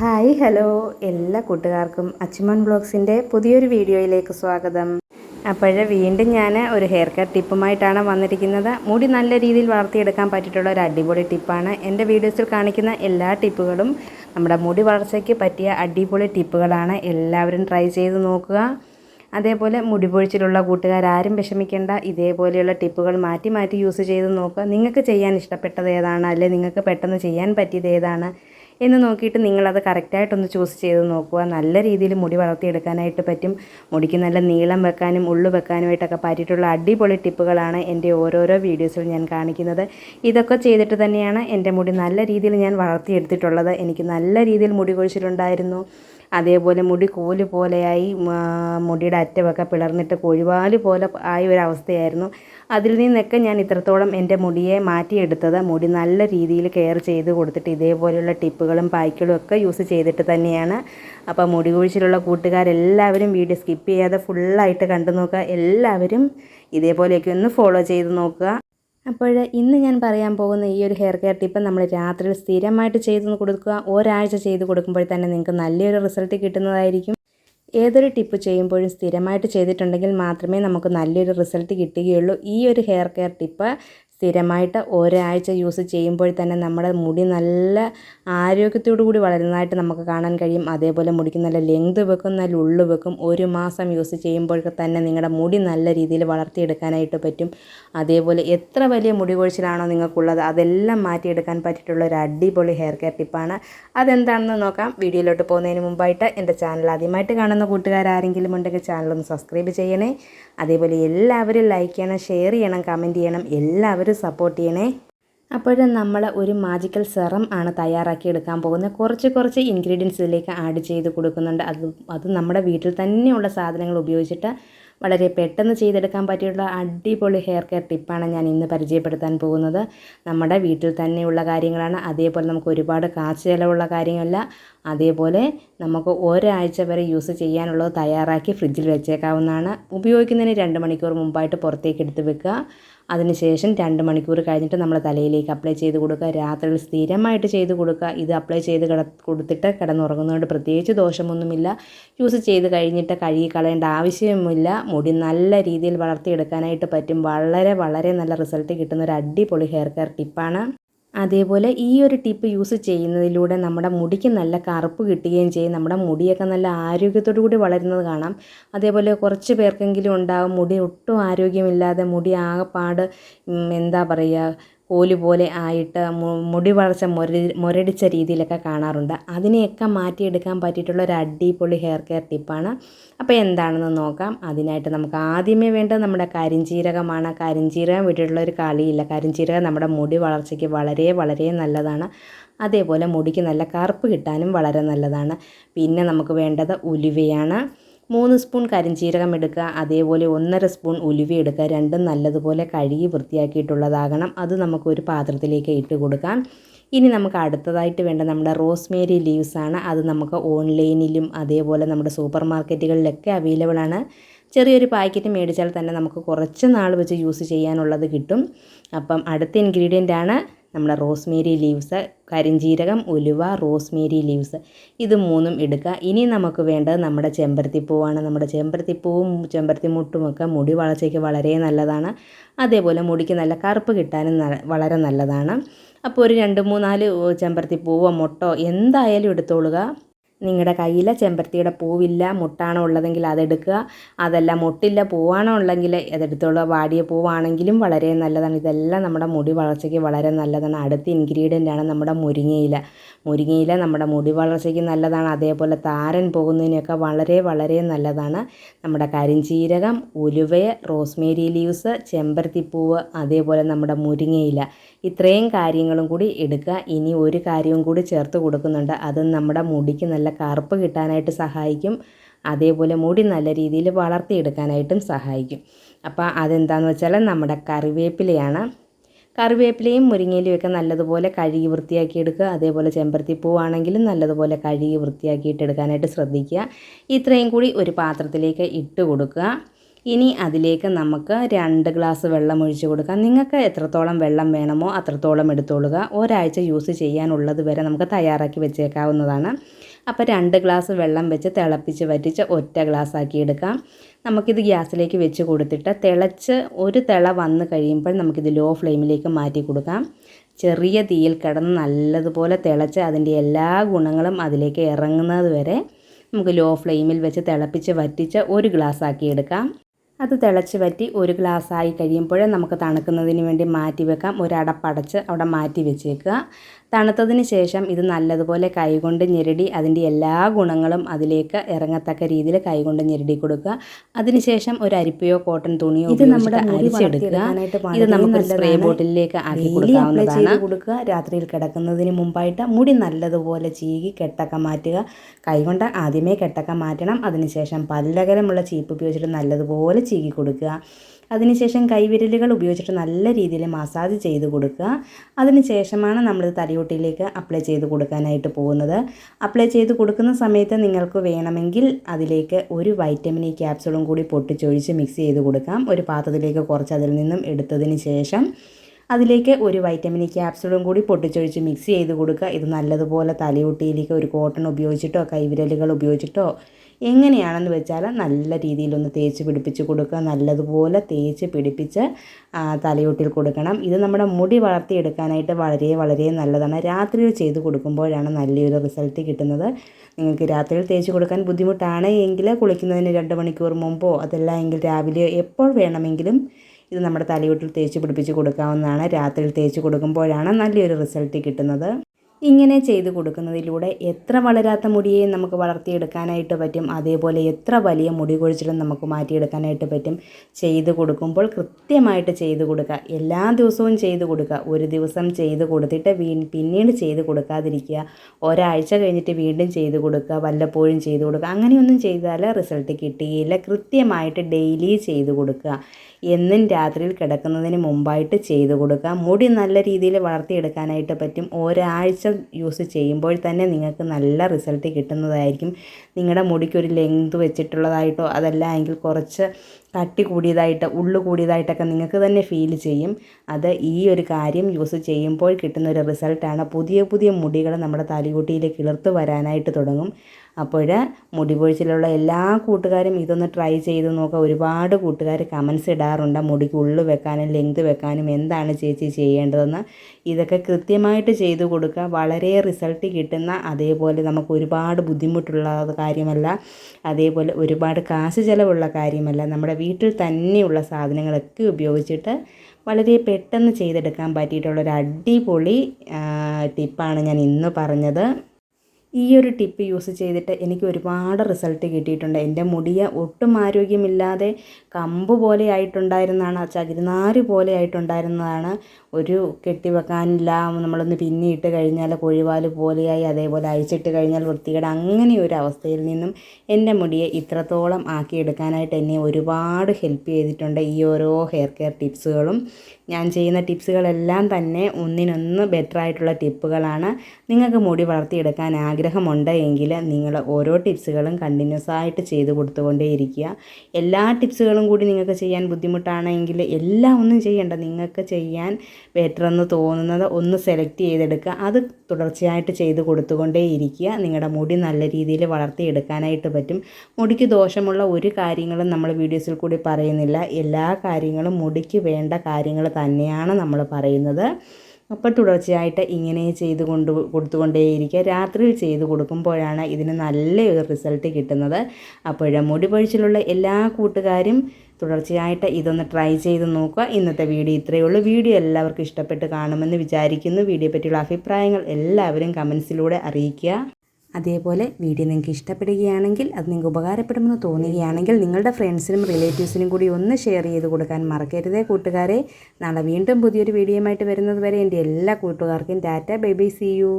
Hi hello. എല്ലാ കൂട്ടുകാർക്കും അച്ചുമൻ ബ്ലോഗ്സിന്റെ പുതിയൊരു വീഡിയോയിലേക്ക് സ്വാഗതം. അപ്പോൾ വീണ്ടും ഞാൻ ഒരു ഹെയർ കെയർ ടിപ്പുമായിട്ടാണ് വന്നിരിക്കുന്നത്. മുടി നല്ല രീതിയിൽ വളർത്തിയെടുക്കാൻ പറ്റിയിട്ടുള്ള ഒരു അടിപൊളി ടിപ്പാണ്. എന്റെ വീഡിയോസിൽ കാണിക്കുന്ന എല്ലാ ടിപ്പുകളും നമ്മുടെ മുടി വളർച്ചയ്ക്ക് പറ്റിയ അടിപൊളി ടിപ്പുകളാണ്. എല്ലാവരും ട്രൈ ചെയ്ത് നോക്കുക. അതേപോലെ മുടി പൊഴിച്ചിലുള്ള കൂട്ടുകാരും വിഷമിക്കേണ്ട. ഇതേപോലെയുള്ള ടിപ്പുകൾ മാറ്റി മാറ്റി യൂസ് ചെയ്ത് നോക്കുക. നിങ്ങൾക്ക് ചെയ്യാൻ ഇഷ്ടപ്പെട്ടത് ഏതാണ്? അല്ലെങ്കിൽ നിങ്ങൾക്ക് പെട്ടെന്ന് ചെയ്യാൻ പറ്റിയത് ഏതാണ്? എന്ന് നോക്കിയിട്ട് നിങ്ങളത് കറക്റ്റായിട്ടൊന്ന് ചൂസ് ചെയ്ത് നോക്കുക. നല്ല രീതിയിൽ മുടി വളർത്തിയെടുക്കാനായിട്ട് പറ്റും. മുടിക്ക് നല്ല നീളം വെക്കാനും ഉള്ളു വെക്കാനുമായിട്ടൊക്കെ പറ്റിയിട്ടുള്ള അടിപൊളി ടിപ്പുകളാണ് എന്റെ ഓരോരോ വീഡിയോസിൽ ഞാൻ കാണിക്കുന്നത്. ഇതൊക്കെ ചെയ്തിട്ട് തന്നെയാണ് എന്റെ മുടി നല്ല രീതിയിൽ ഞാൻ വളർത്തിയെടുത്തിട്ടുള്ളത്. എനിക്ക് നല്ല രീതിയിൽ മുടി കൊഴിച്ചിലുണ്ടായിരുന്നു. അതേപോലെ മുടി കോൽ പോലെയായി മുടിയുടെ അറ്റമൊക്കെ പിളർന്നിട്ട് കൊഴിവാൽ പോലെ ആയ ഒരു അവസ്ഥയായിരുന്നു. അതിൽ നിന്നൊക്കെ ഞാൻ ഇത്രത്തോളം എന്റെ മുടിയെ മാറ്റിയെടുത്തത് മുടി നല്ല രീതിയിൽ കെയർ ചെയ്ത് കൊടുത്തിട്ട് ഇതേപോലെയുള്ള ടിപ്പുകളും പായ്ക്കളും ഒക്കെ യൂസ് ചെയ്തിട്ട് തന്നെയാണ്. അപ്പോൾ മുടി കൊഴിച്ചിലുള്ള കൂട്ടുകാരെല്ലാവരും വീഡിയോ സ്കിപ്പ് ചെയ്യാതെ ഫുള്ളായിട്ട് കണ്ടു നോക്കുക. എല്ലാവരും ഇതേപോലെയൊക്കെ ഒന്ന് ഫോളോ ചെയ്ത് നോക്കുക. അപ്പോൾ ഇന്ന് ഞാൻ പറയാൻ പോകുന്ന ഈ ഒരു ഹെയർ കെയർ ടിപ്പ് നമ്മൾ രാത്രിയിൽ സ്ഥിരമായിട്ട് ചെയ്തു കൊടുക്കുക. ഒരാഴ്ച ചെയ്ത് കൊടുക്കുമ്പോൾ തന്നെ നിങ്ങൾക്ക് നല്ലൊരു റിസൾട്ട് കിട്ടുന്നതായിരിക്കും. ഏതൊരു ടിപ്പ് ചെയ്യുമ്പോഴും സ്ഥിരമായിട്ട് ചെയ്തിട്ടുണ്ടെങ്കിൽ മാത്രമേ നമുക്ക് നല്ലൊരു റിസൾട്ട് കിട്ടുകയുള്ളൂ. ഈ ഒരു ഹെയർ കെയർ ടിപ്പ് സ്ഥിരമായിട്ട് ഒരാഴ്ച യൂസ് ചെയ്യുമ്പോൾ തന്നെ നമ്മുടെ മുടി നല്ല ആരോഗ്യത്തോടു കൂടി വളരുന്നതായിട്ട് നമുക്ക് കാണാൻ കഴിയും. അതേപോലെ മുടിക്ക് നല്ല ലെങ്ത് വെക്കും നല്ല ഉള്ളു വെക്കും. ഒരു മാസം യൂസ് ചെയ്യുമ്പോൾ തന്നെ നിങ്ങളുടെ മുടി നല്ല രീതിയിൽ വളർത്തിയെടുക്കാനായിട്ട് പറ്റും. അതേപോലെ എത്ര വലിയ മുടി കൊഴിച്ചിലാണോ നിങ്ങൾക്കുള്ളത് അതെല്ലാം മാറ്റിയെടുക്കാൻ പറ്റിയിട്ടുള്ള ഒരു അടിപൊളി ഹെയർ കെയർ ടിപ്പാണ് അതെന്താണെന്ന് നോക്കാം. വീഡിയോയിലോട്ട് പോകുന്നതിന് മുമ്പായിട്ട് എന്റെ ചാനൽ ആദ്യമായിട്ട് കാണുന്ന കൂട്ടുകാരാരെങ്കിലും ഉണ്ടെങ്കിൽ ചാനലൊന്ന് സബ്സ്ക്രൈബ് ചെയ്യണേ. അതേപോലെ എല്ലാവരും ലൈക്ക് ചെയ്യണം ഷെയർ ചെയ്യണം കമന്റ് ചെയ്യണം. എല്ലാവരും സപ്പോർട്ട് ചെയ്യണേ. അപ്പോഴും നമ്മൾ ഒരു മാജിക്കൽ സെറം ആണ് തയ്യാറാക്കി എടുക്കാൻ പോകുന്നത്. കുറച്ച് കുറച്ച് ഇൻഗ്രീഡിയൻസ് ഇതിലേക്ക് ആഡ് ചെയ്ത് കൊടുക്കുന്നുണ്ട്. അത് അത് നമ്മുടെ വീട്ടിൽ തന്നെയുള്ള സാധനങ്ങൾ ഉപയോഗിച്ചിട്ട് വളരെ പെട്ടെന്ന് ചെയ്തെടുക്കാൻ പറ്റിയുള്ള അടിപൊളി ഹെയർ കെയർ ടിപ്പാണ് ഞാൻ ഇന്ന് പരിചയപ്പെടുത്താൻ പോകുന്നത്. നമ്മുടെ വീട്ടിൽ തന്നെയുള്ള കാര്യങ്ങളാണ്. അതേപോലെ നമുക്ക് ഒരുപാട് കാശ് ചിലവുള്ള കാര്യമല്ല. അതേപോലെ നമുക്ക് ഒരാഴ്ച വരെ യൂസ് ചെയ്യാനുള്ളത് തയ്യാറാക്കി ഫ്രിഡ്ജിൽ വെച്ചേക്കാവുന്നതാണ്. ഉപയോഗിക്കുന്നതിന് രണ്ട് മണിക്കൂർ മുമ്പായിട്ട് പുറത്തേക്ക് എടുത്ത് വെക്കുക. അതിനുശേഷം രണ്ട് മണിക്കൂർ കഴിഞ്ഞിട്ട് നമ്മൾ തലയിലേക്ക് അപ്ലൈ ചെയ്ത് കൊടുക്കുക. രാത്രിയിൽ സ്ഥിരമായിട്ട് ചെയ്ത് കൊടുക്കുക. ഇത് അപ്ലൈ ചെയ്ത് കിട കൊടുത്തിട്ട് കിടന്നുറങ്ങുന്നതുകൊണ്ട് പ്രത്യേകിച്ച് ദോഷമൊന്നുമില്ല. യൂസ് ചെയ്ത് കഴിഞ്ഞിട്ട് കഴുകി കളയേണ്ട ആവശ്യവുമില്ല. മുടി നല്ല രീതിയിൽ വളർത്തിയെടുക്കാനായിട്ട് പറ്റും. വളരെ വളരെ നല്ല റിസൾട്ട് കിട്ടുന്ന ഒരു അടിപൊളി ഹെയർ കെയർ ടിപ്പാണ്. അതേപോലെ ഈ ഒരു ടിപ്പ് യൂസ് ചെയ്യുന്നതിലൂടെ നമ്മുടെ മുടിക്ക് നല്ല കറുപ്പ് കിട്ടുകയും ചെയ്യും. നമ്മുടെ മുടിയൊക്കെ നല്ല ആരോഗ്യത്തോടു കൂടി വളരുന്നത് കാണാം. അതേപോലെ കുറച്ച് പേർക്കെങ്കിലും ഉണ്ടാകും മുടി ഒട്ടും ആരോഗ്യമില്ലാതെ മുടി ആകെപ്പാട് എന്താ പറയുക കോൽ പോലെ ആയിട്ട് മുടി വളർച്ച മുരടി മുരടിച്ച രീതിയിലൊക്കെ കാണാറുണ്ട്. അതിനെയൊക്കെ മാറ്റിയെടുക്കാൻ പറ്റിയിട്ടുള്ള ഒരു അടിപൊളി ഹെയർ കെയർ ടിപ്പാണ് അപ്പോൾ എന്താണെന്ന് നോക്കാം. അതിനായിട്ട് നമുക്ക് ആദ്യമേ വേണ്ടത് നമ്മുടെ കരിഞ്ചീരകമാണ്. കരിഞ്ചീരകം വിട്ടിട്ടുള്ള ഒരു കളിയില്ല. കരിഞ്ചീരകം നമ്മുടെ മുടി വളർച്ചയ്ക്ക് വളരെ വളരെ നല്ലതാണ്. അതേപോലെ മുടിക്ക് നല്ല കറുപ്പ് കിട്ടാനും വളരെ നല്ലതാണ്. പിന്നെ നമുക്ക് വേണ്ടത് ഉലുവയാണ്. മൂന്ന് സ്പൂൺ കരിഞ്ചീരകം എടുക്കുക അതേപോലെ ഒന്നര സ്പൂൺ ഉലുവി എടുക്കുക. രണ്ടും നല്ലതുപോലെ കഴുകി വൃത്തിയാക്കിയിട്ടുള്ളതാകണം. അത് നമുക്കൊരു പാത്രത്തിലേക്ക് ഇട്ട് കൊടുക്കാം. ഇനി നമുക്ക് അടുത്തതായിട്ട് വേണ്ട നമ്മുടെ റോസ്മേരി ലീവ്സ് ആണ്. അത് നമുക്ക് ഓൺലൈനിലും അതേപോലെ നമ്മുടെ സൂപ്പർ മാർക്കറ്റുകളിലൊക്കെ അവൈലബിൾ ആണ്. ചെറിയൊരു പാക്കറ്റ് മേടിച്ചാൽ തന്നെ നമുക്ക് കുറച്ച് നാൾ വെച്ച് യൂസ് ചെയ്യാനുള്ളത് കിട്ടും. അപ്പം അടുത്ത ഇൻഗ്രീഡിയന്റ് ആണ് നമ്മുടെ റോസ്മേരി ലീവ്സ് കരിഞ്ജീരകം ഉലുവ റോസ്മേരി ലീവ്സ്. ഇത് മൂന്നും എടുക്കുക. ഇനി നമുക്ക് വേണ്ടത് നമ്മുടെ ചെമ്പരത്തിപ്പൂവാണ്. നമ്മുടെ ചെമ്പരത്തിപ്പൂവും ചെമ്പരത്തി മുട്ടുമൊക്കെ മുടി വളർച്ചയ്ക്ക് വളരെ നല്ലതാണ്. അതേപോലെ മുടിക്ക് നല്ല കറുപ്പ് കിട്ടാനും വളരെ നല്ലതാണ്. അപ്പോൾ ഒരു രണ്ട് മൂന്നാൽ ചെമ്പരത്തിപ്പൂവോ മുട്ടോ എന്തായാലും എടുത്തോളുക. നിങ്ങളുടെ കയ്യിൽ ചെമ്പരത്തിയുടെ പൂവില്ല മുട്ടാണോ ഉള്ളതെങ്കിൽ അതെടുക്കുക. അതല്ല മുട്ടില്ല പൂവാണോ ഉള്ളെങ്കിൽ അതെടുത്തോളൂ. വാടിയ പൂവാണെങ്കിലും വളരെ നല്ലതാണ്. ഇതെല്ലാം നമ്മുടെ മുടി വളർച്ചയ്ക്ക് വളരെ നല്ലതാണ്. അടുത്ത ഇൻഗ്രീഡിയന്റ് ആണ് നമ്മുടെ മുരിങ്ങയില. മുരിങ്ങയില നമ്മുടെ മുടി വളർച്ചയ്ക്ക് നല്ലതാണ്. അതേപോലെ താരൻ പോകുന്നതിനൊക്കെ വളരെ വളരെ നല്ലതാണ്. നമ്മുടെ കരിഞ്ചീരകം ഉലുവ റോസ്മേരി ലീവ്സ് ചെമ്പരത്തിപ്പൂവ് അതേപോലെ നമ്മുടെ മുരിങ്ങയില. ഇത്രയും കാര്യങ്ങളും കൂടി എടുക്കുക. ഇനി ഒരു കാര്യവും കൂടി ചേർത്ത് കൊടുക്കുന്നുണ്ട്. അത് നമ്മുടെ മുടിക്ക് നല്ല കറുപ്പ് കിട്ടാനായിട്ട് സഹായിക്കും. അതേപോലെ മുടി നല്ല രീതിയിൽ വളർത്തിയെടുക്കാനായിട്ടും സഹായിക്കും. അപ്പോൾ അതെന്താണെന്ന് വെച്ചാൽ നമ്മുടെ കറിവേപ്പിലയാണ്. കറിവേപ്പിലയും മുരിങ്ങയിലും ഒക്കെ നല്ലതുപോലെ കഴുകി വൃത്തിയാക്കി എടുക്കുക. അതേപോലെ ചെമ്പരത്തി പൂവാണെങ്കിലും നല്ലതുപോലെ കഴുകി വൃത്തിയാക്കിയിട്ട് എടുക്കാനായിട്ട് ശ്രദ്ധിക്കുക. ഇത്രയും കൂടി ഒരു പാത്രത്തിലേക്ക് ഇട്ട് കൊടുക്കുക. ഇനി അതിലേക്ക് നമുക്ക് രണ്ട് ഗ്ലാസ് വെള്ളം ഒഴിച്ചു കൊടുക്കാം. നിങ്ങൾക്ക് എത്രത്തോളം വെള്ളം വേണമോ അത്രത്തോളം എടുത്തോളുക. ഒരാഴ്ച യൂസ് ചെയ്യാനുള്ളത് വരെ നമുക്ക് തയ്യാറാക്കി വെച്ചേക്കാവുന്നതാണ്. അപ്പോൾ രണ്ട് ഗ്ലാസ് വെള്ളം വെച്ച് തിളപ്പിച്ച് വറ്റിച്ച് ഒറ്റ ഗ്ലാസ് ആക്കി എടുക്കാം. നമുക്കിത് ഗ്യാസിലേക്ക് വെച്ച് കൊടുത്തിട്ട് തിളച്ച് ഒരു തിള വന്ന് കഴിയുമ്പോൾ നമുക്കിത് ലോ ഫ്ലെയിമിലേക്ക് മാറ്റി കൊടുക്കാം. ചെറിയ തീയിൽ കിടന്ന് നല്ലതുപോലെ തിളച്ച് അതിന്റെ എല്ലാ ഗുണങ്ങളും അതിലേക്ക് ഇറങ്ങുന്നത് വരെ നമുക്ക് ലോ ഫ്ലെയിമിൽ വെച്ച് തിളപ്പിച്ച് വറ്റിച്ച് ഒരു ഗ്ലാസ് ആക്കി എടുക്കാം. അത് തിളച്ച് വറ്റി ഒരു ഗ്ലാസ് ആയി കഴിയുമ്പോൾ നമുക്ക് തണുക്കുന്നതിന് വേണ്ടി മാറ്റി വെക്കാം. ഒരടപ്പടച്ച് അവിടെ മാറ്റി വെച്ചേക്കുക. തണുത്തതിന് ശേഷം ഇത് നല്ലതുപോലെ കൈകൊണ്ട് ഞെരടി അതിന്റെ എല്ലാ ഗുണങ്ങളും അതിലേക്ക് ഇറങ്ങത്തക്ക രീതിയിൽ കൈകൊണ്ട് ഞെരടി കൊടുക്കുക. അതിനുശേഷം ഒരു അരിപ്പയോ കോട്ടൺ തുണിയോ ഇത് നമ്മുടെ അരിച്ചെടുക്കുക. ഇത് നമുക്ക് സ്പ്രേ. ബോട്ടിലേക്ക് ആക്കി കൊടുക്കാവുന്നതാണ്. കൊടുക്കുക. രാത്രിയിൽ കിടക്കുന്നതിന് മുമ്പായിട്ട് മുടി നല്ലതുപോലെ ചീകി കെട്ടൊക്കെ മാറ്റുക. കൈകൊണ്ട് ആദ്യമേ കെട്ടൊക്കെ മാറ്റണം. അതിനുശേഷം പല്ലകരമുള്ള ചീപ്പ് ഉപയോഗിച്ചിട്ട് നല്ലതുപോലെ ചീകി കൊടുക്കുക. അതിനുശേഷം കൈവിരലുകൾ ഉപയോഗിച്ചിട്ട് നല്ല രീതിയിൽ മസാജ് ചെയ്ത് കൊടുക്കുക. അതിനുശേഷമാണ് നമ്മൾ തലയോട്ടിയിലേക്ക് അപ്ലൈ ചെയ്ത് കൊടുക്കാനായിട്ട് പോകുന്നത്. അപ്ലൈ ചെയ്ത് കൊടുക്കുന്ന സമയത്ത് നിങ്ങൾക്ക് വേണമെങ്കിൽ അതിലേക്ക് ഒരു വൈറ്റമിൻ ഇ ക്യാപ്സുളും കൂടി പൊട്ടിച്ചൊഴിച്ച് മിക്സ് ചെയ്ത് കൊടുക്കാം. ഒരു പാത്രത്തിലേക്ക് കുറച്ച് അതിൽ നിന്നും എടുത്തതിന് ശേഷം അതിലേക്ക് ഒരു വൈറ്റമിൻ ഇ ക്യാപ്സുളും കൂടി പൊട്ടിച്ചൊഴിച്ച് മിക്സ് ചെയ്ത് കൊടുക്കുക. ഇത് നല്ലതുപോലെ തലയൊട്ടിയിലേക്ക് ഒരു കോട്ടൺ ഉപയോഗിച്ചിട്ടോ കൈവിരലുകൾ ഉപയോഗിച്ചിട്ടോ എങ്ങനെയാണെന്ന് വെച്ചാൽ നല്ല രീതിയിലൊന്ന് തേച്ച് പിടിപ്പിച്ച് കൊടുക്കുക നല്ലതുപോലെ തേച്ച് പിടിപ്പിച്ച് തലയോട്ടിൽ കൊടുക്കണം. ഇത് നമ്മുടെ മുടി വളർത്തിയെടുക്കാനായിട്ട് വളരെ വളരെ നല്ലതാണ്. രാത്രിയിൽ ചെയ്ത് കൊടുക്കുമ്പോഴാണ് നല്ലൊരു റിസൾട്ട് കിട്ടുന്നത്. നിങ്ങൾക്ക് രാത്രിയിൽ തേച്ച് കൊടുക്കാൻ ബുദ്ധിമുട്ടാണ് എങ്കിൽ കുളിക്കുന്നതിന് രണ്ട് മണിക്കൂർ മുമ്പോ അതല്ല എങ്കിൽ രാവിലെ എപ്പോൾ വേണമെങ്കിലും ഇത് നമ്മുടെ തലയോട്ടിൽ തേച്ച് പിടിപ്പിച്ച് കൊടുക്കാവുന്നതാണ്. രാത്രിയിൽ തേച്ച് കൊടുക്കുമ്പോഴാണ് നല്ലൊരു റിസൾട്ട് കിട്ടുന്നത്. ഇങ്ങനെ ചെയ്ത് കൊടുക്കുന്നതിലൂടെ എത്ര വളരാത്ത മുടിയെ നമുക്ക് വളർത്തിയെടുക്കാനായിട്ട് പറ്റും അതേപോലെ എത്ര വലിയ മുടി കൊഴിച്ചിലും നമുക്ക് മാറ്റിയെടുക്കാനായിട്ട് പറ്റും ചെയ്ത് കൊടുക്കുമ്പോൾ കൃത്യമായിട്ട് ചെയ്ത് കൊടുക്കുക. എല്ലാ ദിവസവും ചെയ്ത് കൊടുക്കുക. ഒരു ദിവസം ചെയ്ത് കൊടുത്തിട്ട് വീ പിന്നീട് ചെയ്ത് കൊടുക്കാതിരിക്കുക. ഒരാഴ്ച കഴിഞ്ഞിട്ട് വീണ്ടും ചെയ്ത് കൊടുക്കുക. വല്ലപ്പോഴും ചെയ്ത് കൊടുക്കുക. അങ്ങനെയൊന്നും ചെയ്താൽ റിസൾട്ട് കിട്ടുകയില്ല കൃത്യമായിട്ട് ഡെയിലി ചെയ്ത് കൊടുക്കുക. എന്നും രാത്രിയിൽ കിടക്കുന്നതിന് മുമ്പായിട്ട് ചെയ്ത് കൊടുക്കുക. മുടി നല്ല രീതിയിൽ വളർത്തിയെടുക്കാനായിട്ട് പറ്റും. ഒരാഴ്ച യൂസ് ചെയ്യുമ്പോൾ തന്നെ നിങ്ങൾക്ക് നല്ല റിസൾട്ട് കിട്ടുന്നതായിരിക്കും. നിങ്ങളുടെ മുടിക്ക് ഒരു ലെങ്ത് വെച്ചിട്ടുള്ളതായിട്ടോ അതല്ല എങ്കിൽ കുറച്ച് കട്ടി കൂടിയതായിട്ട് ഉള്ളു കൂടിയതായിട്ടൊക്കെ നിങ്ങൾക്ക് തന്നെ ഫീൽ ചെയ്യും. അത് ഈ ഒരു കാര്യം യൂസ് ചെയ്യുമ്പോൾ കിട്ടുന്ന ഒരു റിസൾട്ടാണ്. പുതിയ പുതിയ മുടികൾ നമ്മുടെ തലകുട്ടിയിൽ കിളിർത്ത് വരാനായിട്ട് തുടങ്ങും. അപ്പോൾ മുടി പൊഴിച്ചിലുള്ള എല്ലാ കൂട്ടുകാരും ഇതൊന്ന് ട്രൈ ചെയ്ത് നോക്കുക ഒരുപാട് കൂട്ടുകാർ കമൻസ് ഇടാറുണ്ട്. മുടിക്ക് ഉള്ളു വെക്കാനും ലെങ്ത് വെക്കാനും എന്താണ് ചേച്ചി ചെയ്യേണ്ടതെന്ന്. ഇതൊക്കെ കൃത്യമായിട്ട് ചെയ്തു കൊടുക്കുക. വളരെ റിസൾട്ട് കിട്ടുന്ന അതേപോലെ നമുക്ക് ഒരുപാട് ബുദ്ധിമുട്ടുള്ള കാര്യമല്ല. അതേപോലെ ഒരുപാട് കാശ് ചിലവുള്ള കാര്യമല്ല. നമ്മുടെ വീട്ടിൽ തന്നെയുള്ള സാധനങ്ങളൊക്കെ ഉപയോഗിച്ചിട്ട് വളരെ പെട്ടെന്ന് ചെയ്തെടുക്കാൻ പറ്റിയിട്ടുള്ള ഒരു അടിപൊളി ടിപ്പാണ് ഞാൻ ഇന്ന് പറഞ്ഞത്. ഈ ഒരു ടിപ്പ് യൂസ് ചെയ്തിട്ട് എനിക്ക് ഒരുപാട് റിസൾട്ട് കിട്ടിയിട്ടുണ്ട്. എന്റെ മുടിയ ഒട്ടും ആരോഗ്യമില്ലാതെ കമ്പ് പോലെ ആയിട്ടുണ്ടായിരുന്നതാണ് ചകിരിനാര് പോലെ ആയിട്ടുണ്ടായിരുന്നതാണ്. ഒരു കെട്ടിവെക്കാനില്ല നമ്മളൊന്ന് പിന്നിയിട്ട് കഴിഞ്ഞാൽ കൊഴിവാൽ പോലെയായി അതേപോലെ അഴിച്ചിട്ട് കഴിഞ്ഞാൽ വൃത്തികേട് അങ്ങനെ ഒരു അവസ്ഥയിൽ നിന്നും എന്റെ മുടിയെ ഇത്രത്തോളം ആക്കിയെടുക്കാനായിട്ട് എന്നെ ഒരുപാട് ഹെൽപ്പ് ചെയ്തിട്ടുണ്ട് ഈ ഓരോ ഹെയർ കെയർ ടിപ്സുകളും ഞാൻ ചെയ്യുന്ന ടിപ്സുകളെല്ലാം തന്നെ ഒന്നിനൊന്ന് ബെറ്റർ ആയിട്ടുള്ള ടിപ്പുകളാണ് നിങ്ങൾക്ക് മുടി വളർത്തിയെടുക്കാൻ ആഗ്രഹമുണ്ട് എങ്കിൽ നിങ്ങൾ ഓരോ ടിപ്സുകളും കണ്ടിന്യൂസ് ആയിട്ട് ചെയ്ത് കൊടുത്തുകൊണ്ടേയിരിക്കുക. എല്ലാ ടിപ്സുകളും കൂടി നിങ്ങൾക്ക് ചെയ്യാൻ ബുദ്ധിമുട്ടാണെങ്കിൽ എല്ലാം ഒന്നും ചെയ്യേണ്ട നിങ്ങൾക്ക് ചെയ്യാൻ ബെറ്റർ എന്ന് തോന്നുന്നത് ഒന്ന് സെലക്ട് ചെയ്തെടുക്കുക. അത് തുടർച്ചയായിട്ട് ചെയ്ത് കൊടുത്തുകൊണ്ടേ ഇരിക്കുക നിങ്ങളുടെ മുടി നല്ല രീതിയിൽ വളർത്തിയെടുക്കാനായിട്ട് പറ്റും. മുടിക്ക് ദോഷമുള്ള ഒരു കാര്യങ്ങളും നമ്മൾ വീഡിയോസിൽ കൂടി പറയുന്നില്ല. എല്ലാ കാര്യങ്ങളും മുടിക്ക് വേണ്ട കാര്യങ്ങൾ തന്നെയാണ് നമ്മൾ പറയുന്നത്. അപ്പോൾ തുടർച്ചയായിട്ട് ഇങ്ങനെ ചെയ്ത് കൊണ്ട് കൊടുത്തുകൊണ്ടേയിരിക്കുക. രാത്രിയിൽ ചെയ്ത് കൊടുക്കുമ്പോഴാണ് ഇതിന് നല്ലൊരു റിസൾട്ട് കിട്ടുന്നത്. അപ്പോൾ മുടി പൊഴിച്ചിലുള്ള എല്ലാ കൂട്ടുകാരും തുടർച്ചയായിട്ട് ഇതൊന്ന് ട്രൈ ചെയ്ത് നോക്കുക. ഇന്നത്തെ വീഡിയോ ഇത്രയേ ഉള്ളൂ. വീഡിയോ എല്ലാവർക്കും ഇഷ്ടപ്പെട്ട് കാണുമെന്ന് വിചാരിക്കുന്നു. വീഡിയോ പറ്റിയുള്ള അഭിപ്രായങ്ങൾ എല്ലാവരും കമൻസിലൂടെ അറിയിക്കുക. അതേപോലെ വീഡിയോ നിങ്ങൾക്ക് ഇഷ്ടപ്പെടുകയാണെങ്കിൽ അത് നിങ്ങൾക്ക് ഉപകാരപ്പെടുമെന്ന് തോന്നുകയാണെങ്കിൽ നിങ്ങളുടെ ഫ്രണ്ട്സിനും റിലേറ്റീവ്സിനും കൂടി ഒന്ന് ഷെയർ ചെയ്ത് കൊടുക്കാൻ മറക്കരുതേ കൂട്ടുകാരെ. നാളെ വീണ്ടും പുതിയൊരു വീഡിയോയുമായിട്ട് വരുന്നത് വരെ എന്റെ എല്ലാ കൂട്ടുകാർക്കും tata. Bye bye. See you